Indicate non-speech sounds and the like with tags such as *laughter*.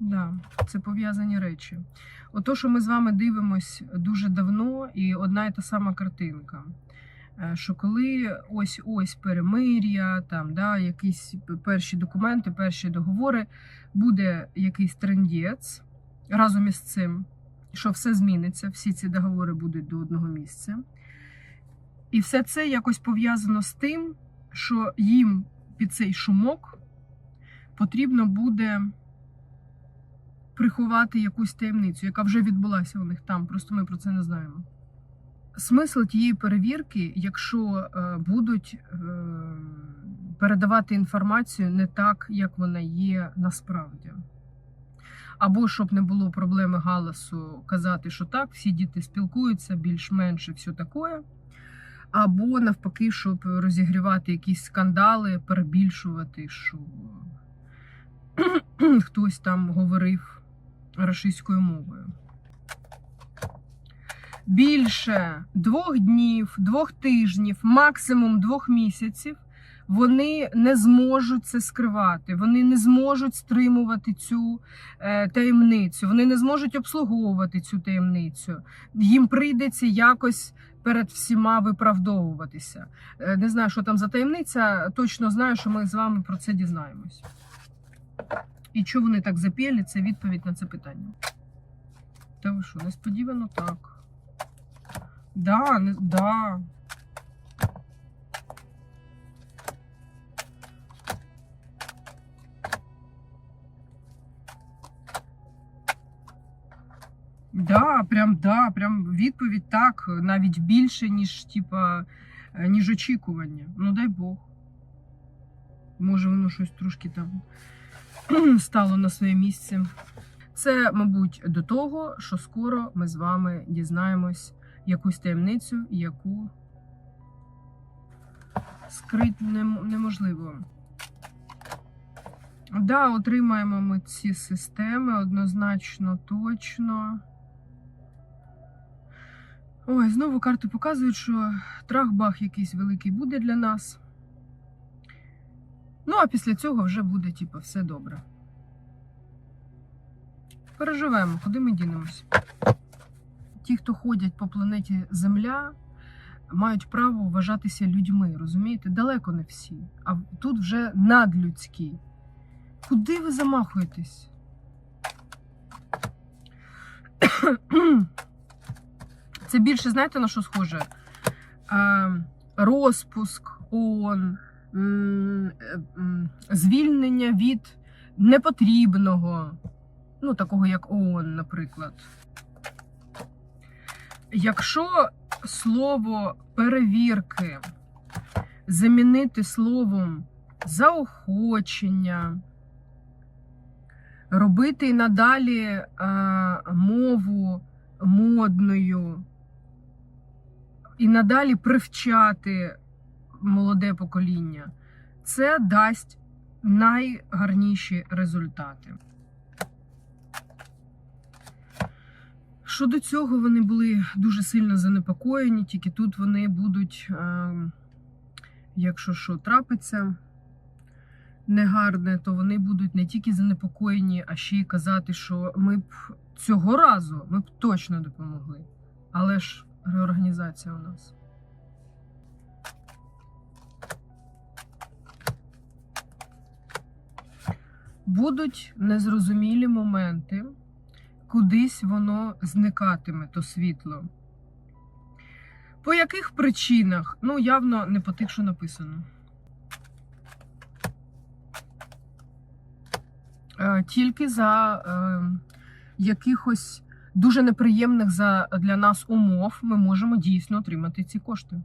Да, це пов'язані речі. Ото, що ми з вами дивимось дуже давно, і одна і та сама картинка. Е, Що коли ось ось перемир'я, там да, якісь перші документи, перші договори, буде якийсь трендець разом із цим, що все зміниться, всі ці договори будуть до одного місця. І все це якось пов'язано з тим, що їм під цей шумок потрібно буде приховати якусь таємницю, яка вже відбулася у них там. Просто ми про це не знаємо. Смисл тієї перевірки, якщо е, будуть е, передавати інформацію не так, як вона є насправді. Або щоб не було проблеми галасу казати, що так, всі діти спілкуються більш-менш все таке. Або навпаки, щоб розігрівати якісь скандали, перебільшувати, що *clears throat* хтось там говорив російською мовою. Більше двох днів, двох тижнів, максимум двох місяців вони не зможуть це скривати, вони не зможуть стримувати цю е, таємницю, вони не зможуть обслуговувати цю таємницю. Їм прийдеться якось перед всіма виправдовуватися. Е, не знаю, що там за таємниця, точно знаю, що ми з вами про це дізнаємось. І чого вони так запєлі, це відповідь на це питання. Та ви що, несподівано так. Да, не, да. Да, прям да, прям відповідь так, навіть більше, ніж типа, е, ніж очікування. Ну дай Бог. Може, воно щось трошки там *clears throat* стало на своє місце. Це, мабуть, до того, що скоро ми з вами дізнаємось якусь таємницю, яку скрити нем- неможливо. Да, отримаємо ми ці системи однозначно, точно. Ой, знову карти показують, що трах-бах якийсь великий буде для нас. Ну, а після цього вже буде, типу, все добре. Переживемо, куди ми дінемось. Ті, хто ходять по планеті Земля, мають право вважатися людьми, розумієте? Далеко не всі. А тут вже надлюдські. Куди ви замахуєтесь? Це більше, знаєте, на що схоже? Е, розпуск ООН, звільнення від непотрібного, ну, такого як ООН, наприклад. Якщо слово перевірки замінити словом заохочення, робити надалі е, мову модною, і надалі привчати молоде покоління, це дасть найгарніші результати. Щодо цього вони були дуже сильно занепокоєні, тільки тут вони будуть, е, якщо що трапиться негарне, то вони будуть не тільки занепокоєні, а ще й казати, що ми б цього разу ми б точно допомогли. Але ж реорганізація у нас. Будуть незрозумілі моменти, кудись воно зникатиме, то світло. По яких причинах? Ну, явно не по тих, що написано. Е, Тільки за е, якихось дуже неприємних за, для нас умов ми можемо дійсно отримати ці кошти.